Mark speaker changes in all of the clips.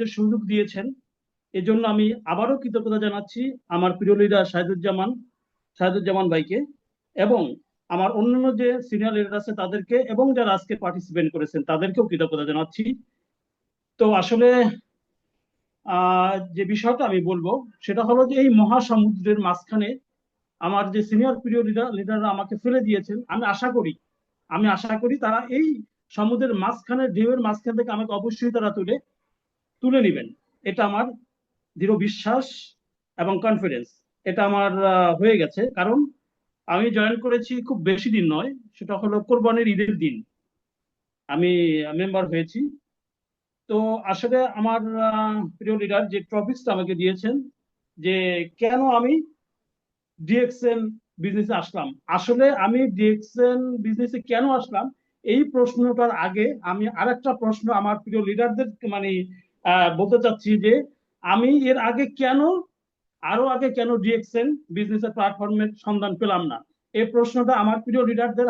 Speaker 1: যে সুযোগ দিয়েছেন, এজন্য আমি আবারও কৃতজ্ঞতা জানাচ্ছি আমার প্রিয় লিডার শাহিদুজ্জামান শাহিদুজ্জামান ভাইকে এবং আমার অন্যান্য যে সিনিয়র লিডার আছে তাদেরকে এবং যারা আজকে পার্টিসিপেট করেছেন তাদেরকেও কৃতজ্ঞতা জানাচ্ছি। তো আসলে যে বিষয়টা আমি বলব সেটা হলো যে এই মহাসমুদ্রের মাঝখানে আমার যে সিনিয়র প্রিয় লিডার লিডাররা আমাকে ফেলে দিয়েছেন, আমি আশা করি, আমি আশা করি তারা এই সমুদ্রের মাঝখানে, ঢেউয়ের মাঝখান থেকে আমাকে অবশ্যই তারা তুলে তুলে নেবেন। এটা আমার দৃঢ় বিশ্বাস এবং কনফিডেন্স এটা আমার হয়ে গেছে। কারণ আমি জয়েন করেছি খুব বেশি দিন নয়, সেটা হলো কোরবানির ঈদের দিন। আমি মেম্বার হয়েছি। তো আসলে আমার প্রিয় লিডার যে টপিকসটা আমাকে দিয়েছেন, যে কেন আমি ডিএক্সএন বিজনেসে আসলাম? আসলে আমি ডিএক্সএন বিজনেসে কেন আসলাম? এই প্রশ্নটার আগে আমি আরেকটা প্রশ্ন আমার প্রিয় লিডারদের মানে বলতে চাচ্ছি যে আমি এর আগে কেন, আরও আগে কেন ডিএক্সএন বিজনেসের প্ল্যাটফর্মের সন্ধান পেলাম না? এই প্রশ্নটা আমার প্রিয় লিডারদের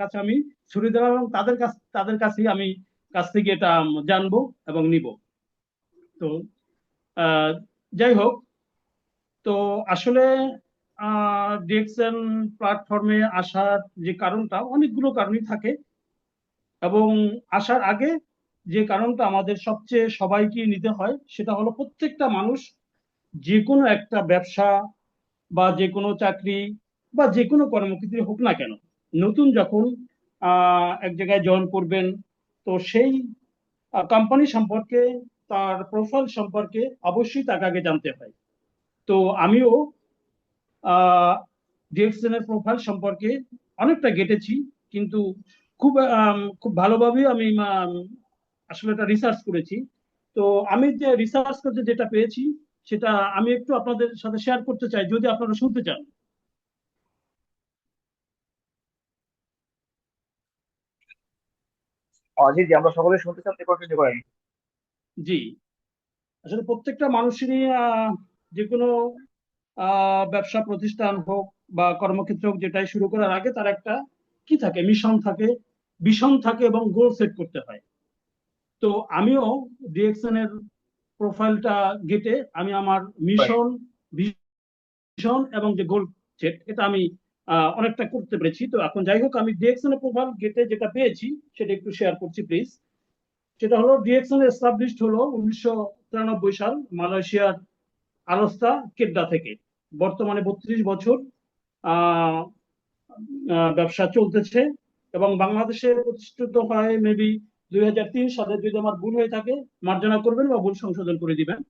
Speaker 1: কাছে আমি ছুড়ে দিলাম এবং তাদের কাছ, তাদের কাছেই আমি কাছ থেকে এটা জানব এবং নিব। তো যাই হোক, তো আসলে ডিএক্সএন প্ল্যাটফর্মে আসার যে কারণটা অনেকগুলো কারণই থাকে এবং আসার আগে যে কারণটা আমাদের সবচেয়ে সবাইকে নিতে হয় সেটা হলো প্রত্যেকটা মানুষ যে কোনো একটা ব্যবসা বা যে কোনো চাকরি বা যে কোনো কর্মক্ষেত্রে হোক না কেন নতুন যখন এক জায়গায় জয়েন করবেন তো সেই কোম্পানি সম্পর্কে তার প্রোফাইল সম্পর্কে অবশ্যই তাকে আগে জানতে হয়। তো আমিও ডিএক্সএন এর প্রোফাইল সম্পর্কে অনেকটা ঘেটেছি কিন্তু খুব খুব ভালোভাবে আম, আসলে এটা রিসার্চ করেছি। তো আমি যে রিসার্চ করতে যেটা পেয়েছি সেটা আমি একটু আপনাদের সাথে শেয়ার করতে চাই যদি আপনারা শুনতে চান।
Speaker 2: জি জি আমরা সকলে শুনতে চান কন্টিনিউ করেন।
Speaker 1: জি। আসলে প্রত্যেকটা মানুষেরই যে কোনো আহ, ব্যবসা প্রতিষ্ঠান হোক বা কর্মক্ষেত্র হোক যেটাই শুরু করার আগে তার একটা কি থাকে? মিশন থাকে। ভিশন থাকে এবং গোল সেট করতে হয়। তো আমিও ডিএক্সএন এর প্রোফাইলটা গেটে আমি আমার মিশন, ভিশন এবং যে গোল সেট, এটা আমি অনেকটা করতে পেরেছি। তো এখন যাই হোক, আমি ডিএক্সএন এর প্রোফাইল গেটে যেটা পেয়েছি, সেটা একটু শেয়ার করছি, প্লিজ। সেটা হলো ডিএক্সএন এস্টাবলিশড হলো উনিশশো তিরানব্বই সাল মালয়েশিয়ার আলস্তা কেড্ডা থেকে। বর্তমানে বত্রিশ বছর ব্যবসা চলতেছে এবং বাংলাদেশে প্রতিষ্ঠিত হয় মেবি দুই হাজার তিন সালে যদি আমার ভুল হয়ে থাকে মার্জনা করবেন বা ভুল সংশোধন করে দিবেন।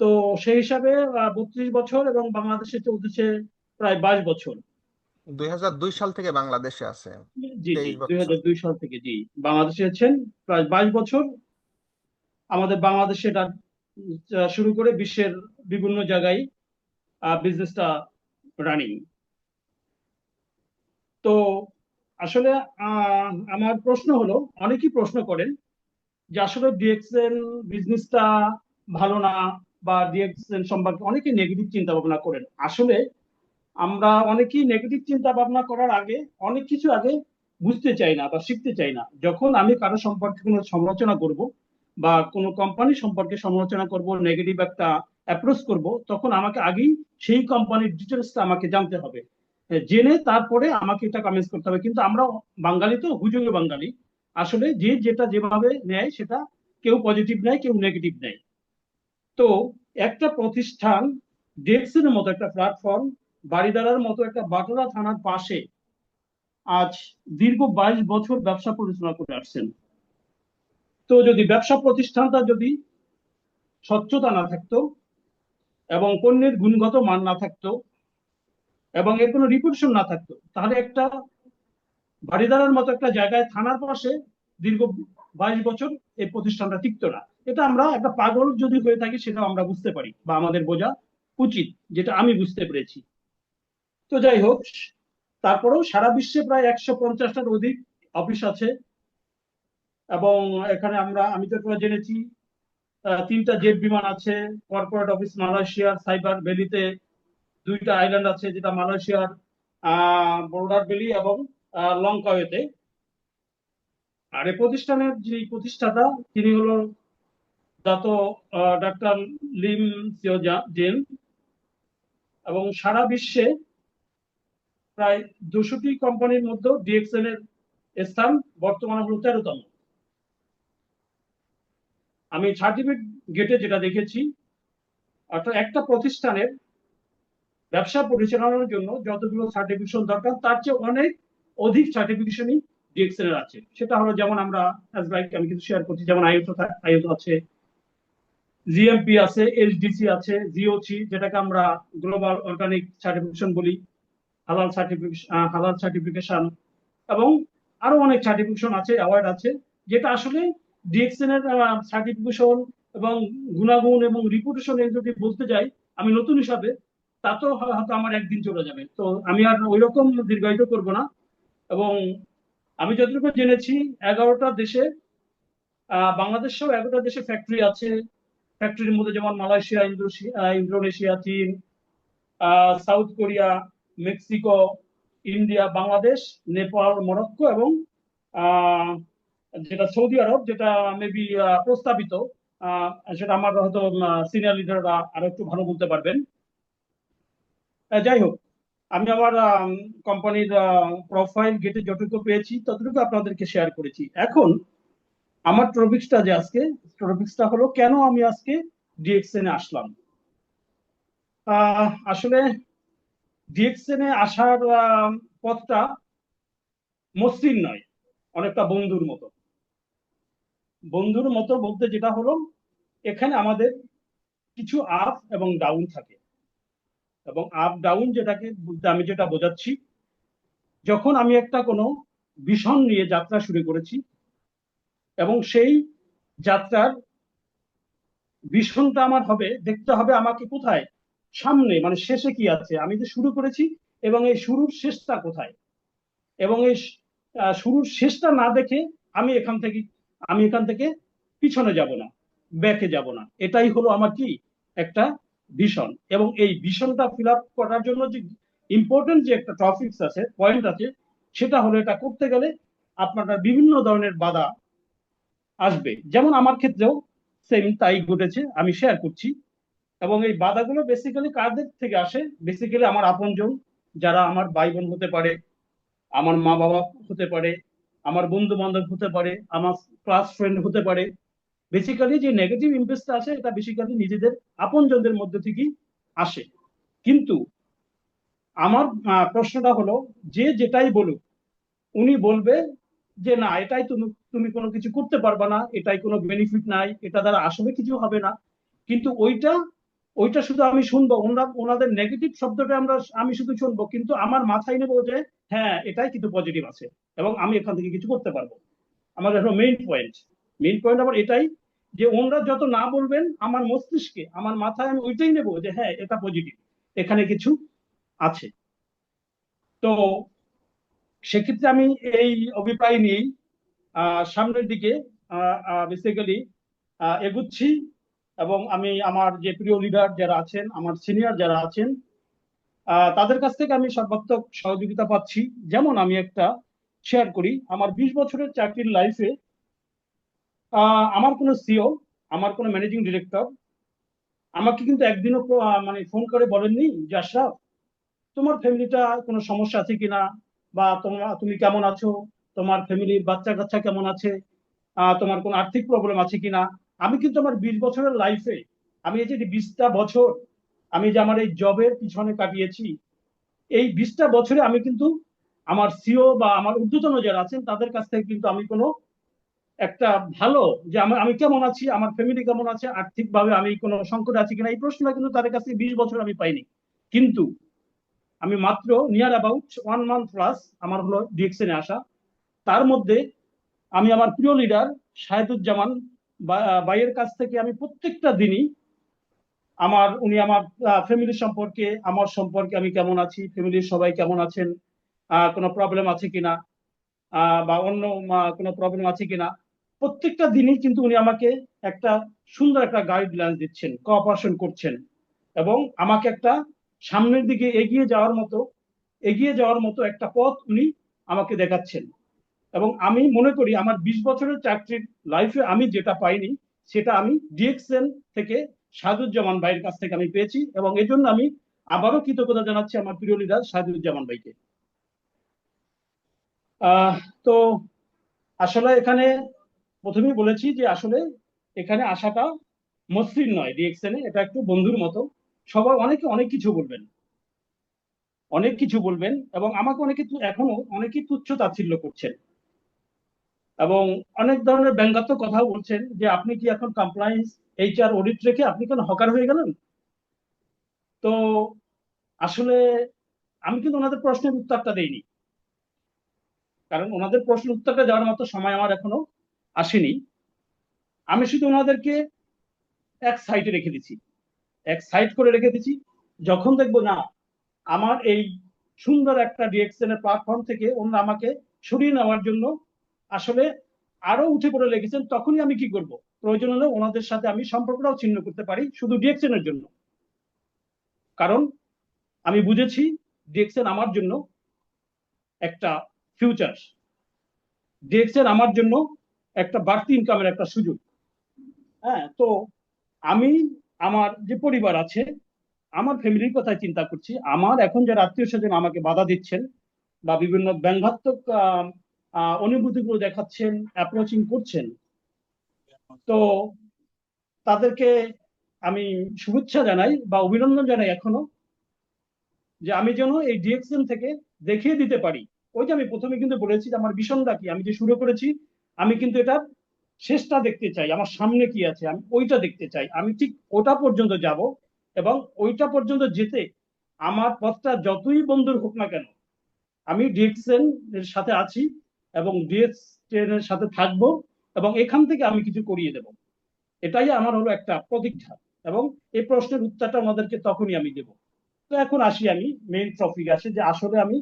Speaker 1: তো সেই হিসাবে বত্রিশ বছর এবং বাংলাদেশে চলতেছে প্রায় বাইশ বছর।
Speaker 3: দুই হাজার দুই সাল থেকে বাংলাদেশে আছে
Speaker 1: জি দুই হাজার দুই সাল থেকে জি। বাংলাদেশে আছেন প্রায় বাইশ বছর। আমাদের বাংলাদেশে এটা শুরু করে বিশ্বের বিভিন্ন জায়গায় বিজনেসটা রানিং তো আসলে আমার প্রশ্ন হলো, অনেকেই প্রশ্ন করেন যে আসলে ডিএক্সএন বিজনেসটা ভালো না বা ডিএক্সএন সম্পর্কে অনেকে নেগেটিভ চিন্তা ভাবনা করেন। আসলে আমরা অনেকেই নেগেটিভ চিন্তা ভাবনা করার আগে, অনেক কিছু আগে বুঝতে চাই না বা শিখতে চাই না। যখন আমি কারও সম্পর্কে কোনো সমালোচনা করব বা কোনো কোম্পানি সম্পর্কে সমালোচনা করব নেগেটিভ একটা অ্যাপ্রোচ করব, তখন আমাকে আগেই সেই কোম্পানির ডিটেলসটা আমাকে জানতে হবে। জেনে তারপরে আমাকে এটা কমেন্টস করতে হবে। কিন্তু আমরা বাঙালি তো হুজুগে বাঙালি। আসলে যে যেটা যেভাবে নেয় সেটা কেউ পজিটিভ নেয়, কেউ নেগেটিভ নেয়। তো একটা প্রতিষ্ঠান ডেক্সের মতো একটা প্ল্যাটফর্ম বাড়িদারার মতো একটা বাটোরা থানার পাশে আজ দীর্ঘ বাইশ বছর ব্যবসা পরিচালনা করে আসছেন। তো যদি ব্যবসা প্রতিষ্ঠানটা যদি স্বচ্ছতা না থাকতো এবং পণ্যের গুণগত মান না থাকতো এবং এর কোনো রিপুটেশন না থাকতো। তাহলে একটা বাড়িদারার মতো একটা জায়গায় থানার পাশে দীর্ঘ বাইশ বছর এই প্রতিষ্ঠানটা টিকতো না। এটা আমরা একটা পাগল যদি হয়ে থাকি সেটা আমরা বুঝতে পারি বা আমাদের বোঝা উচিত, যেটা আমি বুঝতে পেরেছি। তো যাই হোক, তারপরেও সারা বিশ্বে প্রায় একশো পঞ্চাশটার অধিক অফিস আছে। এবং এখানে আমরা, আমি তো জেনেছি তিনটা জেট বিমান আছে, কর্পোরেট অফিস মালয়েশিয়ার, সাইবার ভ্যালিতে দুইটা আইল্যান্ড আছে, যেটা মালয়েশিয়ার বোর্ডার ভ্যালি এবং লঙ্কাওয়েতে আর এই প্রতিষ্ঠানের যে প্রতিষ্ঠাতা, তিনি হলো দাত ডাক্তার লিম জেন। এবং সারা বিশ্বে প্রায় দুশোটি কোম্পানির মধ্যে ডিএক্সএল এর স্থান বর্তমানে হলো তেরোতম। আমি সার্টিফিকেট গেটে যেটা দেখেছি, অর্থাৎ একটা প্রতিষ্ঠানের ব্যবসা পরিচালনার জন্য যতগুলো সার্টিফিকেশন দরকার, তার চেয়ে অনেক অধিক সার্টিফিকেশনই ডিএক্সএল এর আছে। সেটা হলো যেমন আমরা আমি কিছু শেয়ার করছি, যেমন আইএসও আইএসও আছে জিএমপি আছে এইচডিসি আছে জিওসি যেটাকে আমরা গ্লোবাল অর্গানিক সার্টিফিকেশন বলি হালাল সার্টিফিকেশন হালাল সার্টিফিকেশন এবং আরও অনেক সার্টিফিকেশন আছে অ্যাওয়ার্ড আছে, যেটা আসলে ডিএক্সএন এর সার্টিফিকেশন এবং গুণাগুণ এবং রিপুটেশন যদি বলতে যাই, আমি নতুন হিসাবে তাতেও হয়তো আমার একদিন চলে যাবে। তো আমি আর ওই রকম দীর্ঘায়িত করব না। এবং আমি যতটুকু জেনেছি এগারোটা দেশে আহ, বাংলাদেশেও এগারোটা দেশে ফ্যাক্টরি আছে। ফ্যাক্টরির মধ্যে যেমন মালয়েশিয়া ইন্দোনেশিয়া চীন South Korea Mexico India Bangladesh Nepal Morocco এবং যেটা সৌদি আরব যেটা মেবি প্রস্তাবিত সেটা আমার হয়তো সিনিয়র লিডাররা আরও একটু ভালো বলতে পারবেন। যাই হোক, আমি আমার কোম্পানির প্রোফাইল গেটে যতটুকু পেয়েছি, ততটুকু আপনাদেরকে শেয়ার করেছি। এখন, আমার টপিক্সটা যে আজকে টপিক্সটা হলো কেন আমি আজকে ডিএক্সএন আসলাম? আসলে ডিএক্সএন আসার পথটা মসৃণ নয়, অনেকটা বন্ধুর মতো। বন্ধুর মতো বলতে যেটা হলো, এখানে আমাদের কিছু আপ এবং ডাউন থাকে। এবং আপ ডাউন যেটাকে আমি যেটা বোঝাচ্ছি, যখন আমি একটা কোনো ভীষণ নিয়ে যাত্রা শুরু করেছি এবং সেই যাত্রার ভীষণটা আমার হবে, দেখতে হবে আমাকে কোথায়? সামনে মানে শেষে কি আছে? আমি যে শুরু করেছি এবং এই শুরুর শেষটা কোথায়? এবং এই শুরুর শেষটা না দেখে আমি এখান থেকে, আমি এখান থেকে পিছনে যাব না ব্যাকে যাব না। এটাই হলো আমার কি? একটা ভিশন এবং এই ভিশনটা ফিল আপ করার জন্য যে ইম্পর্টেন্ট যে একটা টপিকস আছে পয়েন্ট আছে, সেটা হলো এটা করতে গেলে আপনার বিভিন্ন ধরনের বাধা আসবে। যেমন আমার ক্ষেত্রেও সেম তাই ঘটেছে, আমি শেয়ার করছি। এবং এই বাধাগুলো বেসিক্যালি কাদের থেকে আসে? বেসিক্যালি আমার আপনজন, যারা আমার ভাই বোন হতে পারে, আমার মা বাবা হতে পারে, আমার বন্ধু বান্ধব হতে পারে, আমার ক্লাস ফ্রেন্ড হতে পারে বেসিক্যালি যে নেগেটিভ ইম্প্রেসটা আসে, এটা বেসিক্যালি নিজেদের, আপনজনদের মধ্যে থেকেই আসে। কিন্তু আমার প্রশ্নটা হলো, যে যেটাই বলুক, উনি বলবে যে, না, এটাই তুমি তুমি কোনো কিছু করতে পারবা না, এটাই কোনো বেনিফিট নাই, এটা দ্বারা আসলে কিছু হবে না। কিন্তু ওইটা ওইটা শুধু আমি শুনব ওনারা ওনাদের নেগেটিভ শব্দটা আমরা, আমি শুধু শুনব, কিন্তু আমার মাথায় নেব যে হ্যাঁ এটাই কিন্তু পজিটিভ আছে এবং আমি এখান থেকে কিছু করতে পারব। আমার হলো মেইন পয়েন্ট মেইন পয়েন্ট আমার এটাই যে ওনারা যত না বলবেন, আমার মস্তিষ্কে, আমার মাথায় আমি ওইটাই নেব যে হ্যাঁ এটা পজিটিভ এখানে কিছু আছে। তো সেক্ষেত্রে আমি এই অভিপ্রায় নিয়েই সামনের দিকে বেসিক্যালি এগুচ্ছি এবং আমি আমার যে প্রিয় লিডার যারা আছেন, আমার সিনিয়র যারা আছেন তাদের কাছ থেকে আমি সর্বাত্মক সহযোগিতা পাচ্ছি। যেমন আমি একটা শেয়ার করি, আমার বিশ বছরের চাকরির লাইফে আমার কোনো সিও আমার কোনো ম্যানেজিং ডিরেক্টর আমাকে কিন্তু একদিনও মানে ফোন করে বলেননি, যে আশরাফ, তোমার ফ্যামিলিটা কোনো সমস্যা আছে কিনা? বা তোমার তুমি কেমন আছো? তোমার ফ্যামিলির বাচ্চা কাচ্চা কেমন আছে? তোমার কোনো আর্থিক প্রবলেম আছে কিনা? আমি কিন্তু আমার বিশ বছরের লাইফে আমি এই যে বিশটা বছর, আমি যে আমার এই জবের পিছনে কাটিয়েছি, এই বিশটা বছরে আমি কিন্তু আমার সিও বা আমার ঊর্ধ্বতন যারা আছেন, তাদের কাছ থেকে কিন্তু আমি কোনো একটা ভালো যে আমি কেমন আছি, আমার ফ্যামিলি কেমন আছে, আর্থিকভাবে আমি কোনো সংকট আছি কিনা, এই প্রশ্নটা কিন্তু তাদের কাছে বিশ বছর আমি পাইনি। কিন্তু আমি মাত্র near about one month plus আমার হলো ডিএক্সএনে আসা। তার মধ্যে আমি আমার প্রিয় লিডার শাহেদুজ্জামান বাইয়ের কাছ থেকে আমি প্রত্যেকটা দিনই আমার, উনি আমার ফ্যামিলির সম্পর্কে, আমার সম্পর্কে আমি কেমন আছি ফ্যামিলির সবাই কেমন আছেন কোনো প্রবলেম আছে কিনা বা অন্য কোনো প্রবলেম আছে কিনা প্রত্যেকটা দিনই কিন্তু উনি আমাকে একটা সুন্দর একটা গাইডলাইন দিচ্ছেন কোঅপারেশন করছেন এবং আমাকে একটা সামনের দিকে এগিয়ে যাওয়ার মতো, এগিয়ে যাওয়ার মতো একটা পথ উনি আমাকে দেখাচ্ছেন। এবং আমি মনে করি আমার বিশ বছরের চাকরির লাইফে আমি যেটা পাইনি, সেটা আমি ডিএক্সএন থেকে সাদুজ্জামান ভাইয়ের কাছ থেকে আমি পেয়েছি এবং এই জন্য আমি আবারও কৃতজ্ঞতা জানাচ্ছি আমার প্রিয় লিডার সাদুজ্জামান ভাইকে। তো আসলে এখানে প্রথমেই বলেছি যে আসলে এখানে আসাটা মসৃণ নয় ডিএক্সএনে এটা একটু বন্ধুর মতো। সবাই অনেকে অনেক কিছু বলবেন। অনেক কিছু বলবেন এবং আমাকে অনেকে এখনও অনেকেই তুচ্ছ তাচ্ছিল্য করছেন। এবং অনেক ধরনের ব্যঙ্গাত্মক কথাও বলছেন যে আপনি কি এখন কমপ্লায়েন্স এইচআর অডিট রেখে আপনি কেন হকার হয়ে গেলেন? তো আসলে আমি কিন্তু ওনাদের প্রশ্নের উত্তরটা দেইনি। কারণ ওনাদের প্রশ্নের উত্তরটা দেওয়ার মতো সময় আমার এখনও আসেনি। আমি শুধু ওনাদেরকে এক সাইডে রেখে দিচ্ছি। এক সাইড করে রেখে দিচ্ছি। যখন দেখব, না, আমার এই সুন্দর একটা ডিএক্সএন এর প্ল্যাটফর্ম থেকে ওনারা আমাকে সরিয়ে নেওয়ার জন্য আসলে আরও উঠে পড়ে লেগেছেন, তখনই আমি কি করব? প্রয়োজন হলে ওনাদের সাথে আমি সম্পর্কটাও ছিন্ন করতে পারি শুধু ডিএক্সএন এর জন্য। কারণ আমি বুঝেছি ডিএক্সএন আমার জন্য একটা ফিউচার ডিএক্সএন আমার জন্য একটা বাড়তি ইনকামের একটা সুযোগ। হ্যাঁ তো আমি, আমার যে পরিবার আছে, আমার ফ্যামিলির কথাই চিন্তা করছি। আমার এখন যারা আত্মীয় স্বজন আমাকে বাধা দিচ্ছেন বা বিভিন্ন ব্যঙ্গাত্মক অনুভূতিগুলো দেখাচ্ছেন অ্যাপ্রোচিং করছেন, তো তাদেরকে আমি শুভেচ্ছা জানাই বা অভিনন্দন জানাই এখনও যে আমি যেন এই ডিএক্সএন থেকে দেখিয়ে দিতে পারি। ওই যে আমি প্রথমে কিন্তু বলেছি যে আমার ভীষণটা কি? আমি যে শুরু করেছি আমি কিন্তু এটা শেষটা দেখতে চাই, আমার সামনে কি আছে, আমি ওইটা দেখতে চাই। আমি ঠিক ওটা পর্যন্ত যাব এবং ওইটা পর্যন্ত যেতে আমার পথটা যতই বন্ধুর হোক না কেন, আমি ডিএক্সএন এর সাথে আছি এবং ডিএক্সএন এর সাথে থাকব এবং এখান থেকে আমি কিছু করিয়ে দেব। এটাই আমার হলো একটা প্রতীক্ষা এবং এই প্রশ্নের উত্তরটা ওনাদেরকে তখনই আমি দেব। তো এখন আসি আমি মেইন টপিক আসে যে আসলে আমি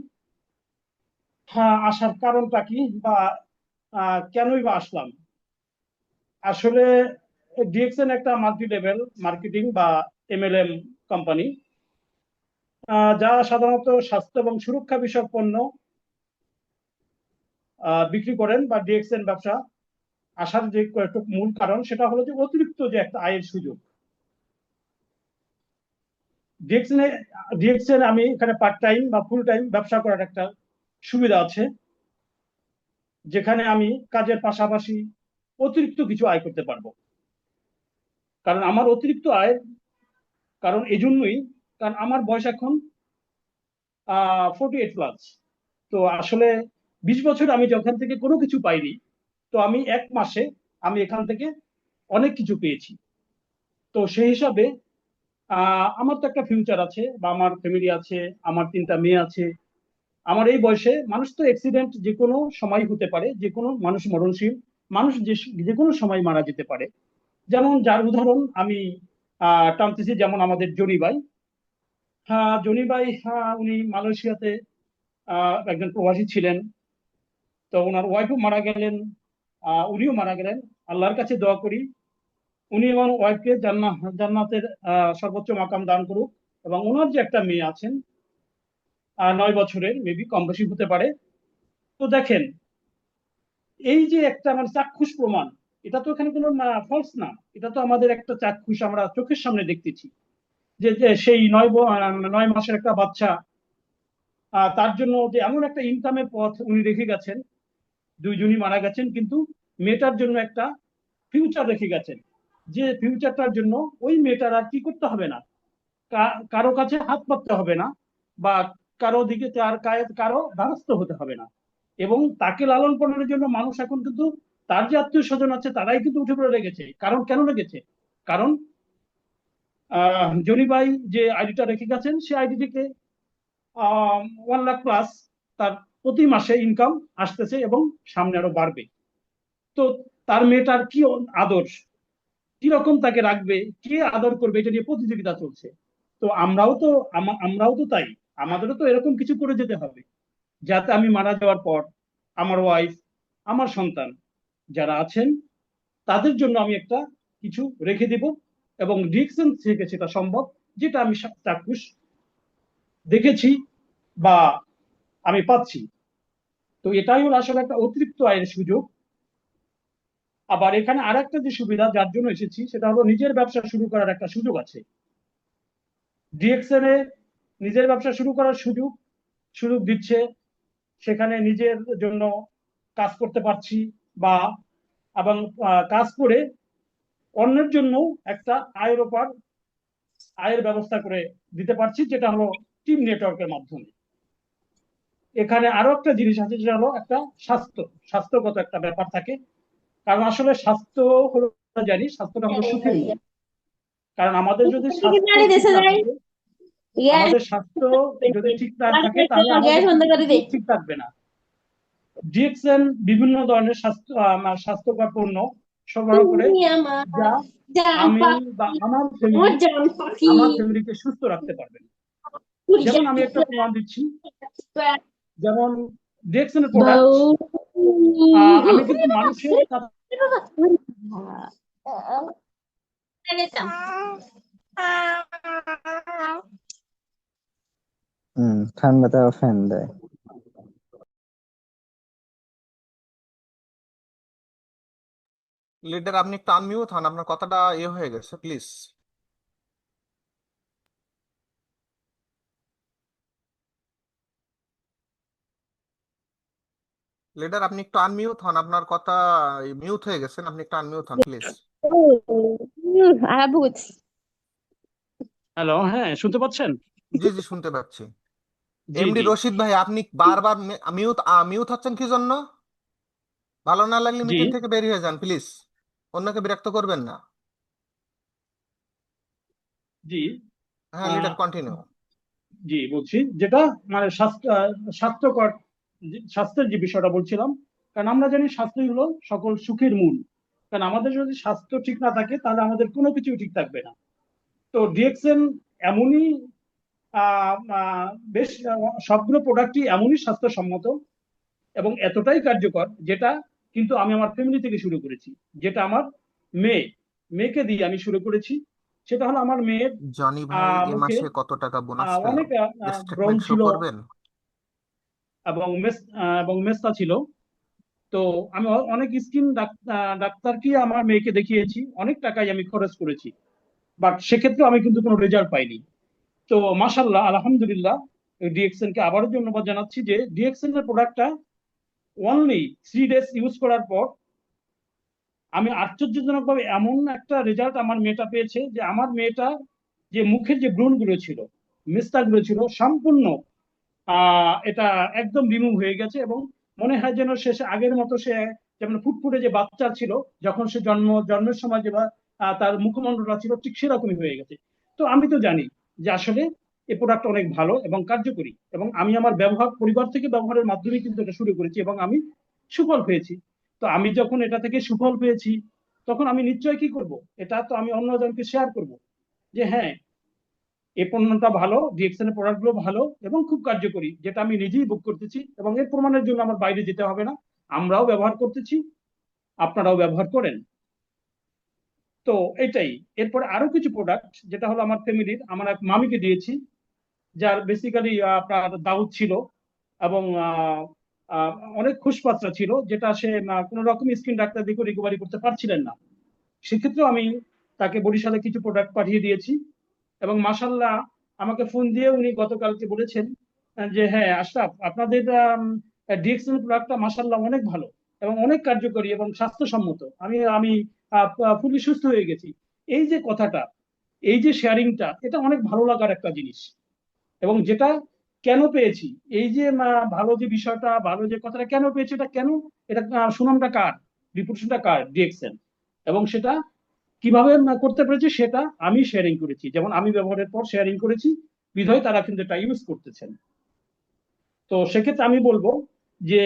Speaker 1: হ্যাঁ আসার কারণটা কি বা কেনই বা আসলাম? আসলে ডিএক্সএন একটা মাল্টি লেভেল মার্কেটিং বা এমএলএম কোম্পানি যা সাধারণত স্বাস্থ্য এবং সুরক্ষা বিষয়ক পণ্য বিক্রি করেন বা ডিএক্সএন ব্যবসা আসার যে কয়েকটা মূল কারণ, সেটা হলো যে অতিরিক্ত যে একটা আয়ের সুযোগ। ডিএক্সএন ডিএক্সএন আমি এখানে পার্ট টাইম বা ফুল টাইম ব্যবসা করার একটা সুবিধা আছে। যেখানে আমি কাজের পাশাপাশি অতিরিক্ত কিছু আয় করতে পারব। কারণ আমার অতিরিক্ত আয়, কারণ এই জন্যই কারণ আমার বয়স এখন ফোর্টি এইট প্লাস তো আসলে বিশ বছর আমি যখন থেকে কোনো কিছু পাইনি, তো আমি এক মাসে আমি এখান থেকে অনেক কিছু পেয়েছি। তো সেই হিসাবে আমার তো একটা ফিউচার আছে বা আমার ফ্যামিলি আছে, আমার তিনটা মেয়ে আছে আমার এই বয়সে মানুষ তো অ্যাক্সিডেন্ট যে কোনো সময় হতে পারে যে কোনো মানুষ মরণশীল, মানুষ যে কোনো সময় মারা যেতে পারে। যেমন যার উদাহরণ আমি টানতেছি যেমন আমাদের জনি ভাই। হ্যাঁ জনি ভাই হ্যাঁ উনি মালয়েশিয়াতে একজন প্রবাসী ছিলেন। তো ওনার ওয়াইফও মারা গেলেন উনিও মারা গেলেন। আল্লাহর কাছে দোয়া করি, উনি এবং ওয়াইফকে জান্না, জান্নাতের সর্বোচ্চ মাকাম দান করুক এবং ওনার যে একটা মেয়ে আছেন নয় বছরের মেবি কম বেশি হতে পারে। তো দেখেন, এই যে একটা মানে চাক্ষুষ প্রমাণ, এটা তো এখানে কোনো ফলস না। এটা তো আমাদের একটা চাক্ষুষ আমরা চোখের সামনে দেখতেছি। যে সেই নয় নয় মাসের একটা বাচ্চা তার জন্য যে এমন একটা ইনকামের পথ উনি রেখে গেছেন। দুইজনই মারা গেছেন, কিন্তু মেয়েটার জন্য একটা ফিউচার রেখে গেছেন। যে ফিউচারটার জন্য ওই মেয়েটার আর কি করতে হবে না? কারও কাছে হাত পাততে হবে না, বা কারও দিকে তার কারও দ্বারস্থ হতে হবে না। এবং তাকে লালন পালনের জন্য মানুষ এখন কিন্তু তার যে আত্মীয় স্বজন আছে, তারাই কিন্তু উঠে পড়ে রেখেছে কারণ কেন রেখেছে কারণ, আহ, জনি ভাই যে আইডিটা রেখে গেছেন সেই আইডি থেকে ওয়ান লাখ প্লাস তার প্রতি মাসে ইনকাম আসতেছে এবং সামনে আরও বাড়বে। তো তার মেয়েটার কি আদর্শ কীরকম তাকে রাখবে? কে আদর করবে? এটা নিয়ে প্রতিযোগিতা চলছে। তো আমরাও তো আমরাও তো তাই। আমাদেরও তো এরকম কিছু করে যেতে হবে। যাতে আমি মারা যাওয়ার পর আমার ওয়াইফ আমার সন্তান যারা আছেন, তাদের জন্য আমি একটা কিছু রেখে দিব এবং ডিকশন থেকে সেটা সম্ভব, যেটা আমি চাক্ষুষ দেখেছি বা আমি পাচ্ছি। তো এটাই হলো আসলে একটা অতিরিক্ত আয়ের সুযোগ। আবার এখানে আরেকটা যে সুবিধা যার জন্য এসেছি, সেটা হলো নিজের ব্যবসা শুরু করার একটা সুযোগ আছে। ডিএক্সএন এ নিজের ব্যবসা শুরু করার সুযোগ সুযোগ দিচ্ছে। সেখানে নিজের জন্য কাজ করতে পারছি বা এবং কাজ করে অন্যের জন্য একটা আয়ের ওপর আয়ের ব্যবস্থা করে দিতে পারছি যেটা হলো টিম নেটওয়ার্কের মাধ্যমে। এখানে আরও একটা জিনিস আছে যেটা হলো একটা স্বাস্থ্য স্বাস্থ্যগত একটা ব্যাপার থাকে। কারণ আসলে স্বাস্থ্য হলো জানি স্বাস্থ্যটা হলো সুখের কারণ আমাদের যদি আমাদের স্বাস্থ্য যদি ঠিক না থাকে তাহলে আমাদের ঠিক থাকবে না। ডিএক্সএন বিভিন্ন ধরনের স্বাস্থ্য আহ, স্বাস্থ্যকর পণ্য সরবরাহ করে যা আমি বা আমার
Speaker 4: আমার
Speaker 1: ফ্যামিলি আমার ফ্যামিলিকে সুস্থ রাখতে পারবেন যেমন আমি একটা প্রমাণ দিচ্ছি। যেমন ডিএক্সএন প্রোডাক্ট আমি কিন্তু মানুষের কাছে
Speaker 5: হুম ঠান্ডাতেও ফ্যান দেয়।
Speaker 3: লিডার আপনি একটু আনমিউট হন আপনার কথাটা ইয়ে হয়ে গেছে প্লিজ লিডার আপনি একটু আনমিউট হন আপনার কথা মিউট হয়ে গেছেন আপনি একটু আনমিউট হন প্লিজ
Speaker 1: হ্যালো হ্যাঁ শুনতে পাচ্ছেন?
Speaker 3: জি জি শুনতে পাচ্ছি। এমডি রশিদ ভাই আপনি বারবার মিউট মিউট হচ্ছেন কি জন্য ভালো না লাগলে মিটিং থেকে বের হয়ে যান প্লিজ অন্যকে বিরক্ত করবেন না।
Speaker 1: জি।
Speaker 3: হ্যাঁ লিডার কন্টিনিউ
Speaker 1: জি বলছি। যেটা মানে স্বাস্থ্য স্বাস্থ্যকর স্বাস্থ্যের যে বিষয়টা বলছিলাম কারণ আমরা জানি স্বাস্থ্যই হলো সকল সুখের মূল। কারণ আমাদের যদি স্বাস্থ্য ঠিক না থাকে তাহলে আমাদের কোনো কিছু ঠিক থাকবে না। তো ডিএক্সএন এমনই বেশ সবগুলো প্রোডাক্টই এমনই স্বাস্থ্যসম্মত এবং এতটাই কার্যকর যেটা কিন্তু আমি আমার ফ্যামিলি থেকে শুরু করেছি। যেটা আমার মেয়ে মেয়েকে দিয়ে আমি শুরু করেছি। সেটা হলো আমার মেয়ের
Speaker 3: জনি ভাই
Speaker 1: আহ,
Speaker 3: এ
Speaker 1: মুখে
Speaker 3: মাসে কত টাকা বোনাস পেল?
Speaker 1: অনেক ব্রণ ছিল।
Speaker 3: করবেন?
Speaker 1: এবং মেস এবং মেস্তা ছিল। তো আমি অনেক স্কিন ডাক্তারকে আমার মেয়েকে দেখিয়েছি। অনেক টাকাই আমি খরচ করেছি। বাট সেক্ষেত্রে আমি কিন্তু কোনো রেজাল্ট পাইনি। তো মাশাল্লাহ আলহামদুলিল্লাহ ডিএক্সএন কে আবারও ধন্যবাদ জানাচ্ছি যে ডিএক্সএন এর প্রোডাক্টটা অনলি থ্রি ডেজ ইউজ করার পর আমি আশ্চর্যজনকভাবে এমন একটা রেজাল্ট আমার মেয়েটা পেয়েছে যে আমার মেয়েটা যে মুখের যে ব্রণগুলো ছিল মেস্তাগুলো ছিল, সম্পূর্ণ এটা একদম রিমুভ হয়ে গেছে এবং মনে হয় যেন সে আগের মতো সে যেমন ফুটফুটে যে বাচ্চা ছিল, যখন সে জন্ম, জন্মের সময় যে তার মুখমণ্ডলটা ছিল ঠিক সেরকমই হয়ে গেছে। তো আমি তো জানি যে আসলে এই প্রোডাক্ট অনেক ভালো এবং কার্যকরী এবং আমি আমার ব্যবহার, পরিবার থেকে ব্যবহারের মাধ্যমে কিন্তু এটা শুরু করেছি এবং আমি সুফল পেয়েছি। তো আমি যখন এটা থেকে সুফল পেয়েছি, তখন আমি নিশ্চয়ই কি করব? এটা তো আমি অন্যজনকে শেয়ার করব যে হ্যাঁ এই পণ্যটা ভালো ডিএক্সএন এর প্রোডাক্টগুলো ভালো এবং খুব কার্যকরী, যেটা আমি নিজেই বুক করতেছি এবং এর প্রমাণের জন্য আমার বাইরে যেতে হবে না। আমরাও ব্যবহার করতেছি, আপনারাও ব্যবহার করেন। তো এটাই। এরপরে আরও কিছু প্রোডাক্ট যেটা হলো আমার ফ্যামিলির, আমার এক মামিকে দিয়েছি, যার বেসিক্যালি আপনার দাউদ ছিল এবং অনেক খুশপাত্রা ছিল, যেটা সে কোনো রকম স্কিন ডাক্তার দিকে রিকভারি করতে পারছিলেন না। সেক্ষেত্রেও আমি তাকে বরিশালে কিছু প্রোডাক্ট পাঠিয়ে দিয়েছি এবং মাসাল্লাহ আমাকে ফোন দিয়ে উনি গতকালকে বলেছেন যে হ্যাঁ আশরাফ, আপনাদের ডিএক্সএল প্রোডাক্টটা মাসাল্লাহ অনেক ভালো এবং অনেক কার্যকরী এবং স্বাস্থ্যসম্মত। আমি আমি ফুলি সুস্থ হয়ে গেছি। এই যে কথাটা, এই যে শেয়ারিংটা এটা অনেক ভালো লাগার একটা জিনিস। এবং যেটা কেন পেয়েছি, এই যে ভালো যে বিষয়টা, ভালো যে কথাটা কেন পেয়েছি, এটা কেন, এটা সুনামটা কার রিপুটেশনটা কার ডিএক্সএল এবং সেটা কীভাবে করতে পেরেছি, সেটা আমি শেয়ারিং করেছি। যেমন আমি ব্যবহারের পর শেয়ারিং করেছি, বিধায় তারা কিন্তু এটা ইউজ করতেছেন। তো সেক্ষেত্রে আমি বলব যে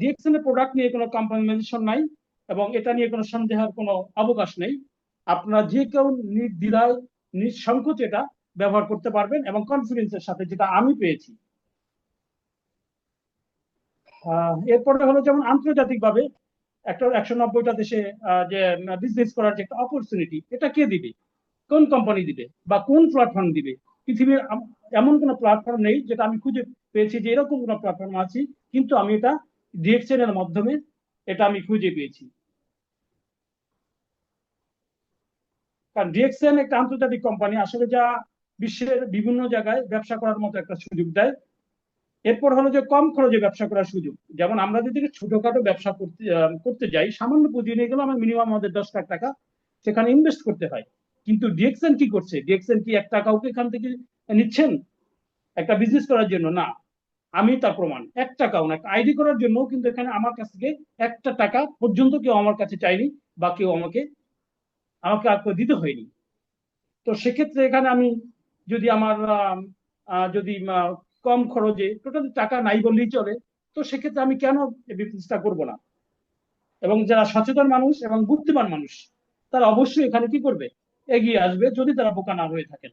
Speaker 1: ডিএক্সএন এর প্রোডাক্ট নিয়ে কোনো কম্প্রোমাইজেশন নাই। এবং এটা নিয়ে কোনো সন্দেহের কোনো অবকাশ নেই। আপনারা যে কেউ নির্দ্বিধায় নিঃসংকোচে এটা ব্যবহার করতে পারবেন এবং কনফিডেন্সের সাথে যেটা আমি পেয়েছি। এরপরে হলো যেমন আন্তর্জাতিকভাবে একটা একশো নব্বইটা দেশে যে বিজনেস করার যে একটা অপরচুনিটি এটা কে দিবে? কোন কোম্পানি দিবে? বা কোন প্ল্যাটফর্ম দিবে? পৃথিবীর এমন কোনো প্ল্যাটফর্ম নেই যেটা আমি খুঁজে পেয়েছি যে এরকম কোনো প্ল্যাটফর্ম আছে, কিন্তু আমি এটা ডিএক্সএন এর মাধ্যমে এটা আমি খুঁজে পেয়েছি। কারণ ডিএক্সএন একটা আন্তর্জাতিক কোম্পানি, আসলে যা বিশ্বের বিভিন্ন জায়গায় ব্যবসা করার মতো একটা সুযোগ দেয়। এরপর হলো যে কম খরচে ব্যবসা করার সুযোগ। যেমন আমরা যদি ছোটখাটো ব্যবসা করতে করতে যাই, সামান্য পুঁজি নিয়ে গেলে আমার মিনিমাম আমাদের দশ লাখ টাকা সেখানে ইনভেস্ট করতে হয়। কিন্তু ডিএক্সএন কি করছে? ডিএক্সএন কি এক টাকাও এখান থেকে নিচ্ছেন? একটা বিজনেস করার জন্য? না। আমি তার প্রমাণ। এক টাকাও না। একটা আইডি করার জন্য কিন্তু এখানে আমার কাছ থেকে একটা টাকা পর্যন্ত কেউ আমার কাছে চাইনি বা কেউ আমাকে আমাকে আর কেউ দিতে হয়নি। তো সেক্ষেত্রে এখানে আমি যদি আমার যদি কম খরচে টোটালি টাকা নাই বললেই চলে, তো সেক্ষেত্রে আমি কেন বিজনেসটা করব না? এবং যারা সচেতন মানুষ এবং বুদ্ধিমান মানুষ, তারা অবশ্যই এখানে কি করবে? এগিয়ে আসবে যদি তারা বোকা না হয়ে থাকেন।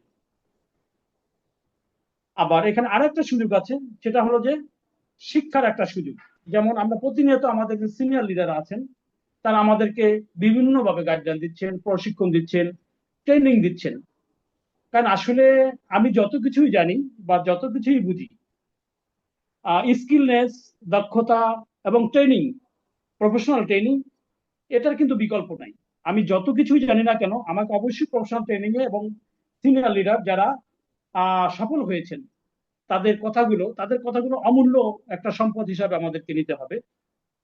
Speaker 1: আবার এখানে আরেকটা সুযোগ আছে, সেটা হলো যে শিক্ষার একটা সুযোগ। যেমন আমরা প্রতিনিয়ত আমাদের সিনিয়র লিডার আছেন তারা আমাদেরকে বিভিন্নভাবে গাইডলাইন দিচ্ছেন, প্রশিক্ষণ দিচ্ছেন ট্রেনিং দিচ্ছেন। কারণ আসলে আমি যত কিছুই জানি বা যত কিছুই বুঝি স্কিলনেস দক্ষতা এবং ট্রেনিং প্রফেশনাল ট্রেনিং এটার কিন্তু বিকল্প নাই। আমি যত কিছুই জানি না কেন, আমাকে অবশ্যই প্রফেশনাল ট্রেনিং এ এবং সিনিয়র লিডার যারা সফল হয়েছেন, তাদের কথাগুলো তাদের কথাগুলো অমূল্য একটা সম্পদ হিসাবে আমাদেরকে নিতে হবে।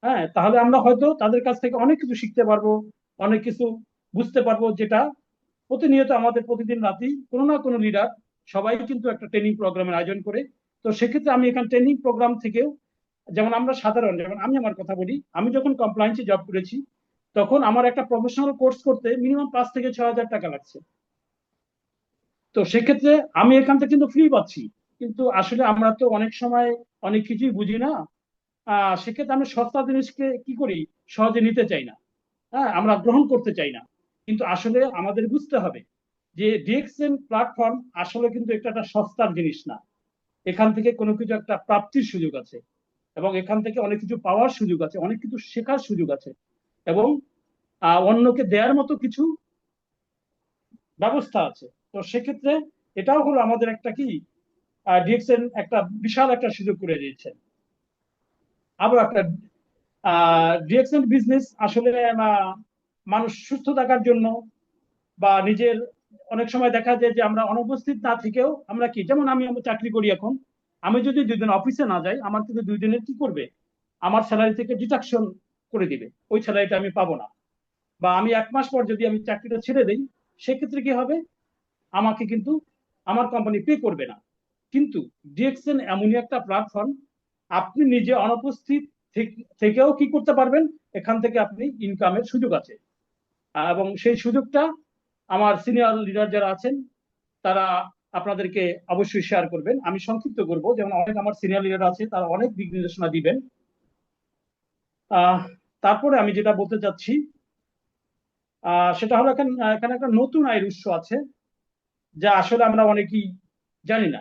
Speaker 1: হ্যাঁ তাহলে আমরা হয়তো তাদের কাছ থেকে অনেক কিছু শিখতে পারব, অনেক কিছু বুঝতে পারব যেটা প্রতিনিয়ত আমাদের প্রতিদিন রাতেই কোনো না কোনো লিডার সবাই কিন্তু একটা ট্রেনিং প্রোগ্রামের আয়োজন করে। তো সেক্ষেত্রে আমি এখানে ট্রেনিং প্রোগ্রাম থেকেও যেমন আমরা সাধারণ, যেমন আমি আমার কথা বলি, আমি যখন কমপ্লায়েন্সে জব করেছি, তখন আমার একটা প্রফেশনাল কোর্স করতে মিনিমাম পাঁচ থেকে ছ হাজার টাকা লাগছে। তো সেক্ষেত্রে আমি এখান থেকে কিন্তু ফ্রি পাচ্ছি, কিন্তু আসলে আমরা তো অনেক সময় অনেক কিছুই বুঝি না। সেক্ষেত্রে আমরা সস্তা জিনিসকে কি করি? সহজে নিতে চাই না। হ্যাঁ আমরা গ্রহণ করতে চাই না। কিন্তু আসলে আমাদের বুঝতে হবে যে ডিএক্সএন প্ল্যাটফর্ম আসলে কিন্তু এটা একটা সস্তার জিনিস না। এখান থেকে কোনো কিছু একটা প্রাপ্তির সুযোগ আছে এবং এখান থেকে অনেক কিছু পাওয়ার সুযোগ আছে, অনেক কিছু শেখার সুযোগ আছে এবং অন্যকে দেওয়ার মতো কিছু ব্যবস্থা আছে। তো সেক্ষেত্রে এটাও হলো আমাদের একটা কি ডিএক্সএন একটা বিশাল একটা সুযোগ করে দিয়েছে। আবার একটা ডিএক্সএন বিজনেস আসলে মানুষ সুস্থ থাকার জন্য বা নিজের, অনেক সময় দেখা যায় যে আমরা অনুপস্থিত না থেকেও আমরা কি, যেমন আমি চাকরি করি এখন, আমি যদি দুই দিন অফিসে না যাই, আমার কিন্তু দুই দিনের কি করবে? আমার স্যালারি থেকে ডিডাকশন করে দিবে, ওই স্যালারিটা আমি পাবো না। বা আমি এক মাস পর যদি আমি চাকরিটা ছেড়ে দিই, সেক্ষেত্রে কি হবে? আমাকে কিন্তু, আমার কোম্পানি পে করবে না। কিন্তু ডিএক্সএন এমনই একটা প্ল্যাটফর্ম আপনি নিজে অনুপস্থিত থেক- থেকেও কি করতে পারবেন? এখান থেকে আপনি ইনকামের সুযোগ আছে। এবং সেই সুযোগটা আমার সিনিয়র লিডার যারা আছেন, তারা আপনাদেরকে অবশ্যই শেয়ার করবেন। আমি সংক্ষিপ্ত করব। যেমন অনেক আমার সিনিয়র লিডার আছে, তারা অনেক দিক নির্দেশনা দিবেন। তারপরে আমি যেটা বলতে চাচ্ছি সেটা হলো এখন এখানে একটা নতুন আয়ের উৎস আছে, যা আসলে আমরা অনেকেই জানি না।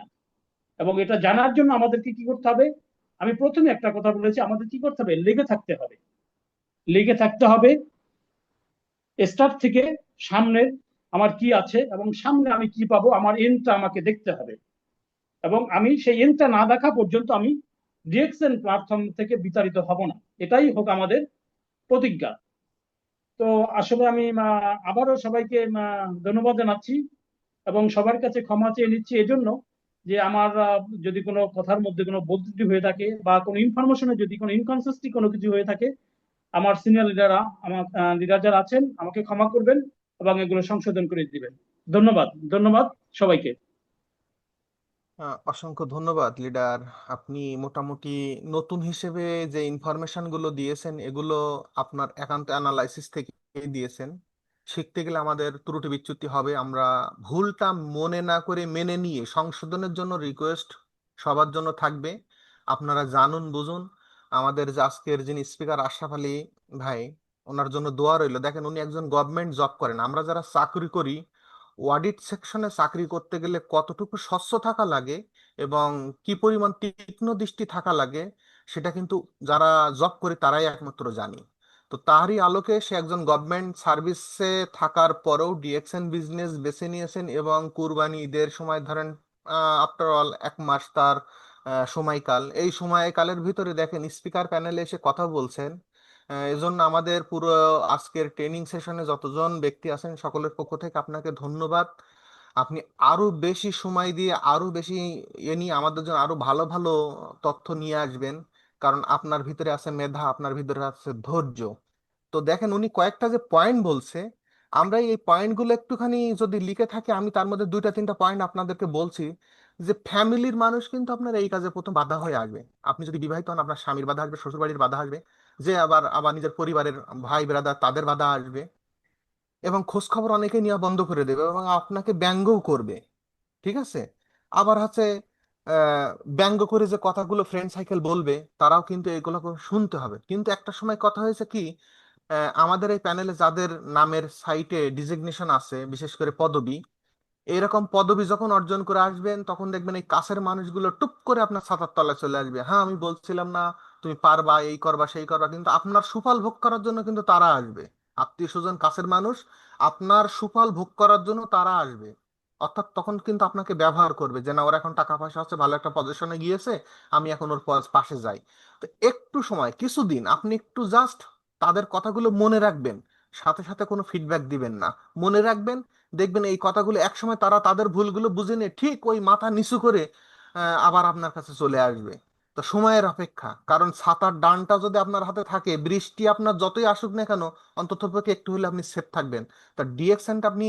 Speaker 1: এবং এটা জানার জন্য আমাদেরকে কি করতে হবে? আমি প্রথমে একটা কথা বলেছি, আমাদের কি করতে হবে? লেগে থাকতে হবে। লেগে থাকতে হবে স্টার্ট থেকে সামনের আমার কি আছে এবং সামনে আমি কি পাবো, আমার এনটা আমাকে দেখতে হবে। এবং আমি সেই এনটা না দেখা পর্যন্ত আমি ডিএক্সএন প্ল্যাটফর্ম থেকে বিতাড়িত হব না। এটাই হোক আমাদের প্রতিজ্ঞা। তো আসলে আমি আবারও সবাইকে ধন্যবাদ জানাচ্ছি এবং সবার কাছে ক্ষমা চেয়ে নিচ্ছি। এজন্য যে আমার যদি কোনো কথার মধ্যে কোনো ভুল হয়ে থাকে বা কোনো ইনফরমেশনে যদি কোনো ইনকনসিস্টি কোনো কিছু হয়ে থাকে, আমার সিনিয়র লিডাররা আমার লিডার যারা আছেন, আমাকে ক্ষমা করবেন এবং এগুলো সংশোধন করে দিবেন। ধন্যবাদ ধন্যবাদ সবাইকে।
Speaker 3: অসংখ্য ধন্যবাদ লিডার আপনি মোটামুটি নতুন হিসেবে যে ইনফরমেশনগুলো দিয়েছেন, এগুলো আপনার একান্ত অ্যানালাইসিস থেকে দিয়েছেন। শিখতে গেলে আমাদের ত্রুটি বিচ্যুতি হবে। আমরা ভুলটা মনে না করে মেনে নিয়ে সংশোধনের জন্য রিকোয়েস্ট সবার জন্য থাকবে। আপনারা জানুন, বুঝুন। আমাদের যে আজকের যিনি স্পিকার আশরাফ আলী ভাই, ওনার জন্য দোয়া রইল। দেখেন, উনি একজন গভর্নমেন্ট জব করেন। আমরা যারা চাকরি করি অডিট সেকশনে চাকরি করতে গেলে কতটুকু স্বচ্ছ থাকা লাগে এবং কি পরিমাণ তীক্ষ্ণ দৃষ্টি থাকা লাগে, সেটা কিন্তু যারা জব করে তারাই একমাত্র জানি। তো তারই আলোকে সে একজন গভর্নমেন্ট সার্ভিসে থাকার পরেও ডিএক্সএন বিজনেস বেছে নিয়েছেন এবং কুরবানি ঈদের সময় ধরেন আফটার অল এক মাস তার সময়কাল। এই সময়কালের ভিতরে দেখেন স্পিকার প্যানেলে এসে কথা বলছেন। এজন্য আমাদের পুরো আজকের ট্রেনিং সেশনে যতজন ব্যক্তি আছেন সকলের পক্ষ থেকে আপনাকে ধন্যবাদ। আপনি আরও বেশি সময় দিয়ে আরও বেশি এ নিয়ে আমাদের জন্য আরও ভালো ভালো তথ্য নিয়ে আসবেন। কারণ আপনার ভিতরে আছে মেধা, আপনার ভিতরে আছে ধৈর্য। তো দেখেন উনি কয়েকটা যে পয়েন্ট বলছে আমরা এই পয়েন্টগুলো একটুখানি যদি লিখে থাকি, আমি তার মধ্যে দুইটা, তিনটা পয়েন্ট আপনাদেরকে বলছি যে ফ্যামিলির মানুষ কিন্তু আপনার এই কাজে প্রথম বাধা হয়ে আসবে। আপনি যদি বিবাহিত হন, আপনার স্বামীর বাধা আসবে শ্বশুর বাড়ির বাধা আসবে, যে আবার আবার নিজের পরিবারের ভাই ব্রাদার তাদের বাধা আসবে এবং খোঁজ খবর অনেকে নেওয়া বন্ধ করে দেবে এবং আপনাকে ব্যঙ্গও করবে। ঠিক আছে? আবার হচ্ছে ব্যঙ্গ করে যে কথাগুলো ফ্রেন্ড সাইকেল বলবে, তারাও কিন্তু এগুলো শুনতে হবে। কিন্তু একটা সময় কথা হয়েছে কি আমাদের এই প্যানেলে যাদের নামের সাইটে ডিজিগনেশন আছে, বিশেষ করে পদবি, এরকম পদবি যখন অর্জন করে আসবেন, তখন দেখবেন এই কাছের মানুষগুলো টুপ করে আপনার ছাতার তলায় চলে আসবে। হ্যাঁ আমি বলছিলাম না, তুমি পারবা, এই করবা, সেই করবা। কিন্তু আপনার সুফল ভোগ করার জন্য কিন্তু তারা আসবে। আত্মীয় স্বজন কাছের মানুষ, আপনার সুফল ভোগ করার জন্য তারা আসবে। অর্থাৎ তখন কিন্তু আপনাকে ব্যবহার করবে যে, না, ওর এখন টাকা পয়সা আছে, ভালো একটা পজিশনে গিয়েছে, আমি এখন ওর পাশে যাই। তো একটু সময়, কিছুদিন আপনি একটু জাস্ট তাদের কথাগুলো মনে রাখবেন। সাথে সাথে কোনো ফিডব্যাক দিবেন না। মনে রাখবেন, দেখবেন এই কথাগুলো একসময় তারা তাদের ভুলগুলো বুঝে নিয়ে ঠিক ওই মাথা নিচু করে আবার আপনার কাছে চলে আসবে। তো সময়ের অপেক্ষা। কারণ ছাতার ডানটা যদি আপনার হাতে থাকে, বৃষ্টি আপনার যতই আসুক না কেন অন্ততপক্ষে একটু হলে আপনি সেফ থাকবেন। তা ডিএকশনটা আপনি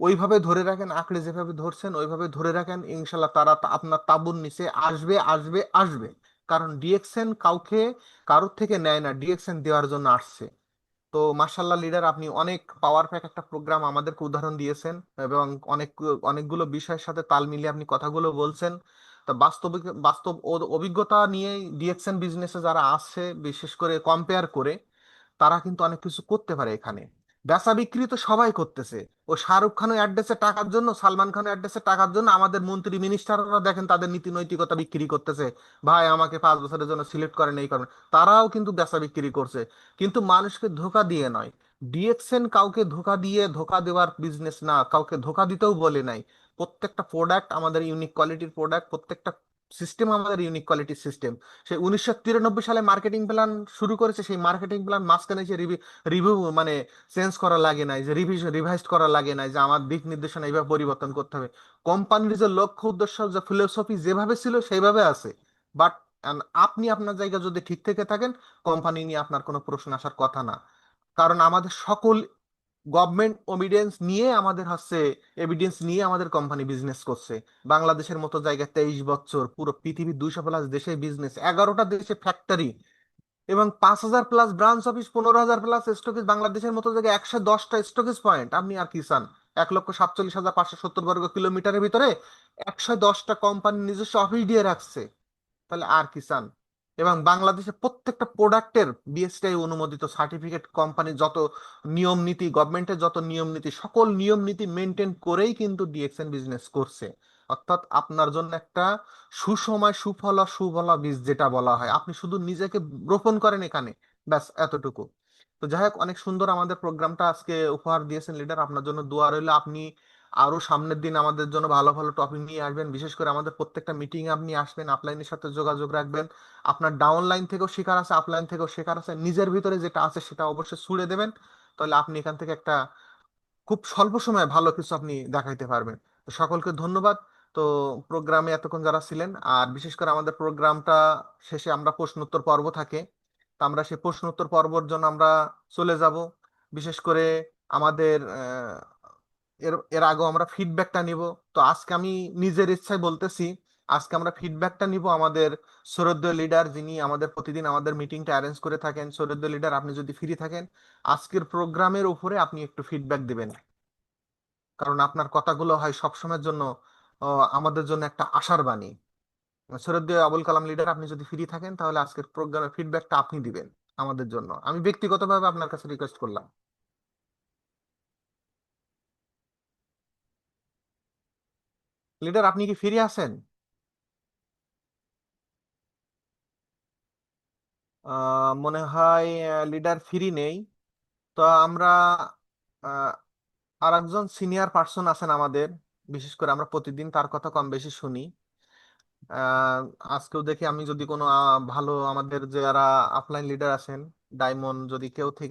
Speaker 3: ওইভাবে ধরে রাখেন, আঁকড়ে যেভাবে ধরছেন, ওইভাবে ধরে রাখেন ইনশাল্লাহ তারা আপনার তাবুর নিচে আসবে আসবে আসবে। কারণ ডিএকশন কাউকে, কারোর থেকে নেয় না ডিএকশন দেওয়ার জন্য আসছে। তো মার্শাল্লাহ লিডার আপনি অনেক পাওয়ার প্যাক একটা প্রোগ্রাম আমাদেরকে উদাহরণ দিয়েছেন এবং অনেক, অনেকগুলো বিষয়ের সাথে তাল মিলিয়ে আপনি কথাগুলো বলছেন। তা বাস্তবিক, বাস্তব অভিজ্ঞতা নিয়ে ডিএকশন বিজনেসে যারা আসছে বিশেষ করে কম্পেয়ার করে, তারা কিন্তু অনেক কিছু করতে পারে এখানে। বেচা বিক্রি তো সবাই করতেছে। ও শাহরুখ খানের অ্যাড্রেসে টাকার জন্য, সালমান খানের অ্যাড্রেসে টাকার জন্য আমাদের মন্ত্রী মিনিস্টাররা দেখেন তাদের নীতি নৈতিকতা বিক্রি করতেছে। ভাই, আমাকে পাঁচ বছরের জন্য সিলেক্ট করেন এই করেন তারাও কিন্তু বেচা বিক্রি করছে। কিন্তু মানুষকে ধোকা দিয়ে নয়। ডিএক্সএন কাউকে ধোকা দিয়ে ধোকা দেওয়ার বিজনেস না, কাউকে ধোকা দিতেও বলে নাই। প্রত্যেকটা প্রোডাক্ট আমাদের ইউনিক কোয়ালিটির প্রোডাক্ট প্রত্যেকটা সিস্টেম আমাদের ইউনিক কোয়ালিটির সিস্টেম সেই উনিশশো তিরানব্বই সালে মার্কেটিং প্ল্যান শুরু করেছে, সেই মার্কেটিং প্ল্যান মাঝখানে এসে রিভিউ মানে চেঞ্জ করা লাগে নাই, যে রিভিশন রিভাইজ করা লাগে নাই, যে আমার দিক নির্দেশনা এইভাবে পরিবর্তন করতে হবে। কোম্পানির যে লক্ষ্য, উদ্দেশ্য, যে ফিলোসফি যেভাবে ছিল সেইভাবে আছে। বাট আপনি আপনার জায়গা যদি ঠিক থেকে থাকেন কোম্পানি নিয়ে আপনার কোনো প্রশ্ন আসার কথা না। কারণ আমাদের সকল গভর্নমেন্ট ওবিডিয়েন্স নিয়ে আমাদের হচ্ছে এভিডেন্স নিয়ে আমাদের কোম্পানি বিজনেস করছে। বাংলাদেশের মতো জায়গায় তেইশ বছর পুরো পৃথিবীর দুইশো প্লাস দেশে বিজনেস এগারোটা দেশে ফ্যাক্টরি এবং পাঁচ হাজার প্লাস ব্রাঞ্চ অফিস পনেরো হাজার প্লাস স্টকেজ বাংলাদেশের মতো জায়গায় একশো দশটা স্টকেজ পয়েন্ট আপনি আর কি চান? এক লক্ষ সাতচল্লিশ হাজার পাঁচশো সত্তর বর্গ কিলোমিটারের ভিতরে একশো দশটা কোম্পানি নিজস্ব অফিস দিয়ে রাখছে। তাহলে আর কি চান? এবং বাংলাদেশের প্রত্যেকটা প্রোডাক্টের বিএসটিআই অনুমোদিত সার্টিফিকেট কোম্পানি যত নিয়ম নীতি গভর্নমেন্টের যত নিয়ম নীতি, সকল নিয়ম নীতি মেনটেন করেই কিন্তু ডিএক্সএন বিজনেস করছে। অর্থাৎ আপনার জন্য একটা সুসময় সুফলা সুফলা বীজ যেটা বলা হয়। আপনি শুধু নিজেকে রোপণ করেন এখানে, ব্যাস, এতটুকু। তো যাই হোক, অনেক সুন্দর আমাদের প্রোগ্রামটা আজকে উপহার দিয়েছেন লিডার আপনার জন্য দোয়া রইল। আপনি আরও সামনের দিন আমাদের জন্য ভালো ভালো টপিক নিয়ে আসবেন। বিশেষ করে আমাদের প্রত্যেকটা মিটিং এ আপনি আসবেন আপলাইনের সাথে যোগাযোগ রাখবেন। আপনার ডাউনলাইন থেকেও শেখার আছে আপলাইন থেকেও শেখার আছে। নিজের ভিতরে যেটা আছে সেটা অবশ্যই ছুড়ে দেবেন। তাহলে আপনি এখান থেকে একটা খুব স্বল্প সময়ে ভালো কিছু আপনি দেখাইতে পারবেন। তো সকলকে ধন্যবাদ। তো প্রোগ্রামে এতক্ষণ যারা ছিলেন, আর বিশেষ করে আমাদের প্রোগ্রামটা শেষে আমরা প্রশ্ন উত্তর পর্ব থাকে। তো আমরা সেই প্রশ্ন উত্তর পর্বর জন্য আমরা চলে যাব। বিশেষ করে আমাদের এর এর আগেও আমরা ফিডব্যাকটা নিব। তো আজকে আমি নিজের ইচ্ছায় বলতেছি, আজকে আমরা ফিডব্যাকটা নিব আমাদের শ্রদ্ধেয় লিডার যিনি আমাদের প্রতিদিন আমাদের মিটিংটা অ্যারেঞ্জ করে থাকেন। শ্রদ্ধেয় লিডার আপনি যদি ফ্রি থাকেন, আজকের প্রোগ্রামের উপরে আপনি একটু ফিডব্যাক দিবেন। কারণ আপনার কথাগুলো হয় সবসময়ের জন্য আমাদের জন্য একটা আশার বাণী। শ্রদ্ধেয় আবুল কালাম লিডার আপনি যদি ফ্রি থাকেন, তাহলে আজকের প্রোগ্রামের ফিডব্যাকটা আপনি দিবেন আমাদের জন্য। আমি ব্যক্তিগতভাবে আপনার কাছে রিকোয়েস্ট করলাম। লিডার আপনি কি ফিরে আছেন মনে হয় লিডার ফ্রি নেই। তো আমরা আর একজন সিনিয়র পার্সন আছেন আমাদের। বিশেষ করে আমরা প্রতিদিন তার কথা কম বেশি শুনি। আজকেও দেখি আমি যদি কোনো ভালো আমাদের যারা আপলাইন লিডার আছেন ডায়মন্ড যদি কেউ থেকে